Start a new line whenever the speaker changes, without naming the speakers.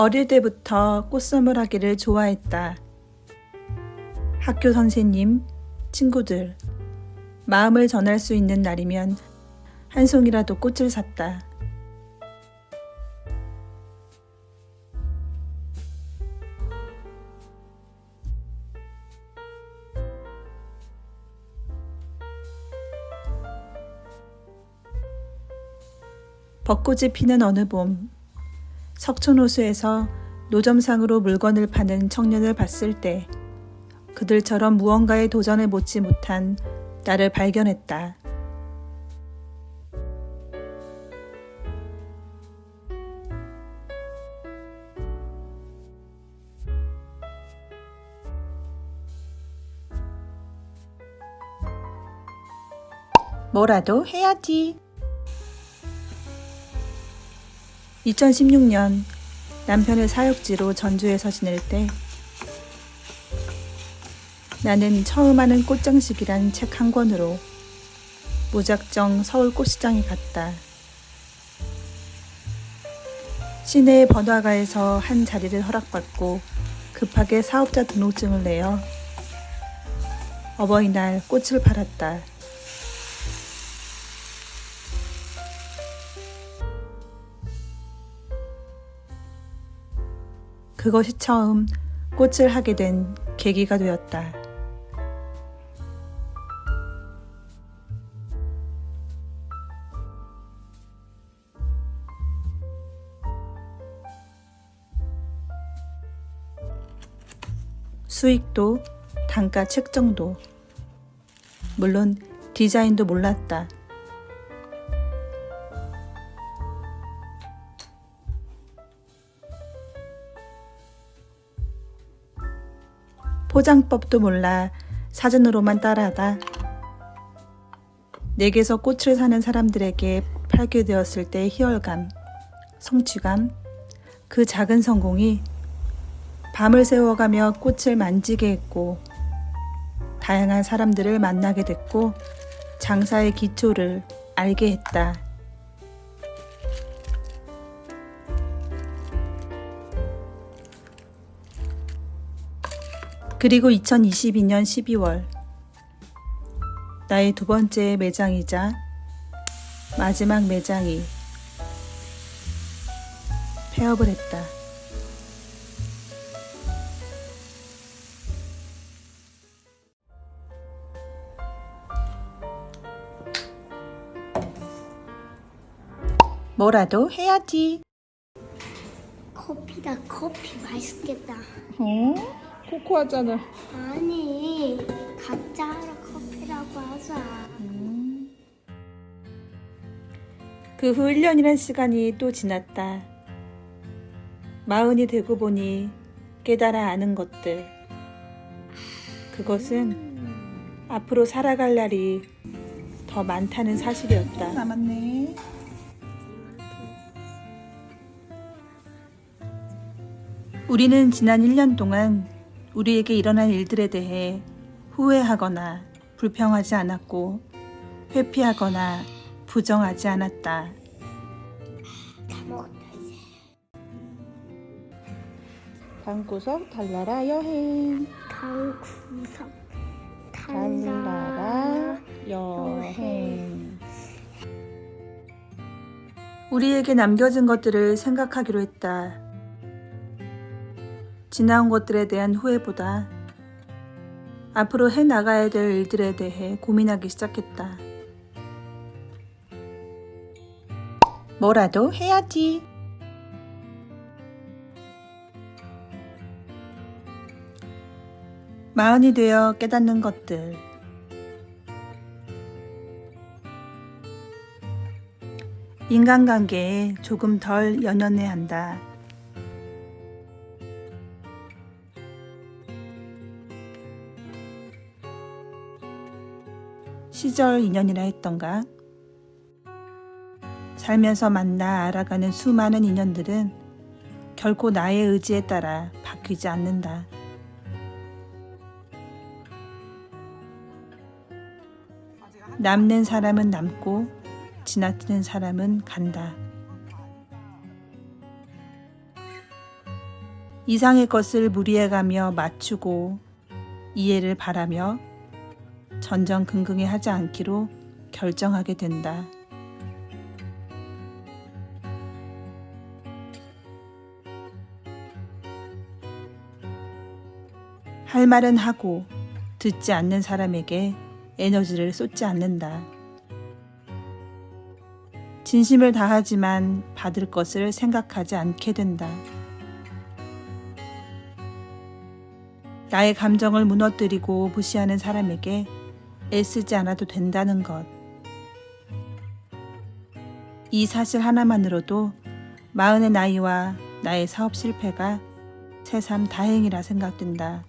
어릴 때부터 꽃선물하기를 좋아했다. 학교 선생님, 친구들, 마음을 전할 수 있는 날이면 한 송이라도 꽃을 샀다. 벚꽃이 피는 어느 봄, 석촌호수에서 노점상으로 물건을 파는 청년을 봤을 때 그들처럼 무언가에 도전해 보지 못한 나를 발견했다. 뭐라도 해야지. 2016년 남편의 사역지로 전주에서 지낼 때 나는 처음 하는 꽃장식이란 책 한 권으로 무작정 서울 꽃시장에 갔다. 시내의 번화가에서 한 자리를 허락받고 급하게 사업자 등록증을 내어 어버이날 꽃을 팔았다. 그것이 처음 꽃을 하게 된 계기가 되었다. 수익도, 단가 책정도, 물론 디자인도 몰랐다. 포장법도 몰라 사진으로만 따라하다 내게서 꽃을 사는 사람들에게 팔게 되었을 때의 희열감, 성취감, 그 작은 성공이 밤을 새워가며 꽃을 만지게 했고 다양한 사람들을 만나게 됐고 장사의 기초를 알게 했다. 그리고 2022년 12월 나의 두 번째 매장이자 마지막 매장이 폐업을 했다. 뭐라도 해야지.
커피다 커피 맛있겠다
어? 코코아잖아.
아니 각자 하라 커피라고 하자
그후 1년이란 시간이 또 지났다. 마흔이 되고 보니 깨달아 아는 것들. 그것은 앞으로 살아갈 날이 더 많다는 사실이었다. 남았네. 우리는 지난 1년 동안 우리에게 일어난 일들에 대해 후회하거나 불평하지 않았고 회피하거나 부정하지 않았다. 방구석 달나라 여행.
강구석
달나라 여행. 우리에게 남겨진 것들을 생각하기로 했다. 지나온 것들에 대한 후회보다 앞으로 해 나가야 될 일들에 대해 고민하기 시작했다. 뭐라도 해야지. 마흔이 되어 깨닫는 것들. 인간관계에 조금 덜 연연해야 한다. 시절 인연이라 했던가? 살면서 만나 알아가는 수많은 인연들은 결코 나의 의지에 따라 바뀌지 않는다. 남는 사람은 남고 지나치는 사람은 간다. 이상의 것을 무리해가며 맞추고 이해를 바라며 전전긍긍해 하지 않기로 결정하게 된다. 할 말은 하고 듣지 않는 사람에게 에너지를 쏟지 않는다. 진심을 다하지만 받을 것을 생각하지 않게 된다. 나의 감정을 무너뜨리고 무시하는 사람에게 애쓰지 않아도 된다는 것. 이 사실 하나만으로도 마흔의 나이와 나의 사업 실패가 새삼 다행이라 생각된다.